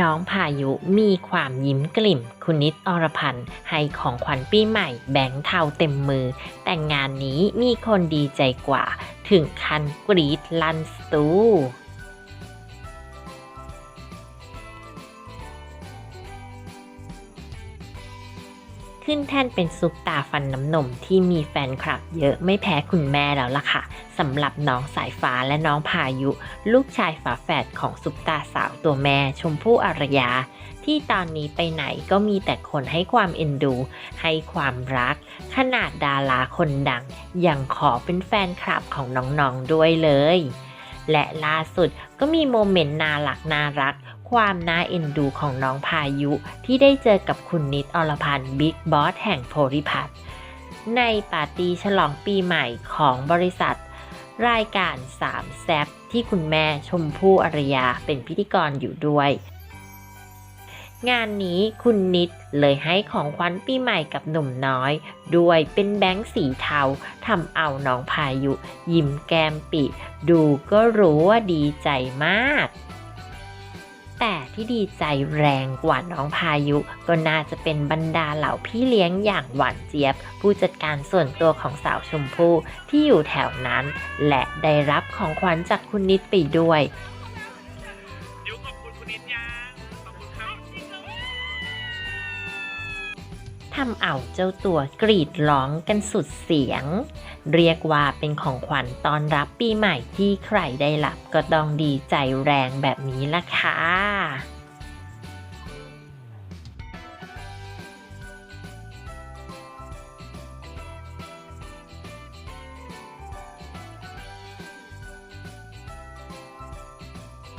น้องพายุมีความยิ้มกลิ่ม คุณนิดอรพันธ์ให้ของขวัญปีใหม่แบงค์เทาเต็มมือ แต่งานนี้มีคนดีใจกว่า ถึงคันกรีดลันสตู ขึ้นแท่นเป็นซุปตาฟันน้ำนมที่มีแฟนคลับเยอะไม่แพ้คุณแม่แล้วล่ะค่ะสำหรับน้องสายฟ้าและน้องพายุ ลูกชายฝาแฝดของซุปตาสาวตัวแม่ชมพู่อารยา ที่ตอนนี้ไปไหนก็มีแต่คนให้ความเอ็นดู ให้ความรัก ขนาดดาราคนดัง ยังขอเป็นแฟนคลับของน้องๆด้วยเลย และล่าสุดก็มีโมเมนต์น่ารักน่ารัก ความน่าเอ็นดูของน้องพายุที่ได้เจอกับคุณนิดอรพันธ์บิ๊กบอสแห่งโพลิพัทในปาร์ตี้ฉลองปีใหม่ของบริษัท รายการสามแซบที่คุณแม่ชมพู่อรยาเป็นพิธีกรอยู่ด้วย งานนี้คุณนิดเลยให้ของขวัญปีใหม่กับหนุ่มน้อย ด้วยเป็นแบงค์สีเทาทำเอาน้องพายุ ยิ้มแก้มปิ ดูก็รู้ว่าดีใจมาก แต่ที่ดีใจแรงกว่าน้องพายุ ก็น่าจะเป็นบรรดาเหล่าพี่เลี้ยงอย่างหวานเจี๊ยบ ผู้จัดการส่วนตัวของสาวชมพู่ที่อยู่แถวนั้น และได้รับของขวัญจากคุณนิดไปด้วย เดี๋ยวขอบคุณคุณนิดยัง ทำเอาเจ้าตัวกรีดร้องกันสุดเสียง เรียกว่าเป็นของขวัญตอนรับปีใหม่ที่ใครได้รับก็ต้องดีใจแรงแบบนี้ละค่ะ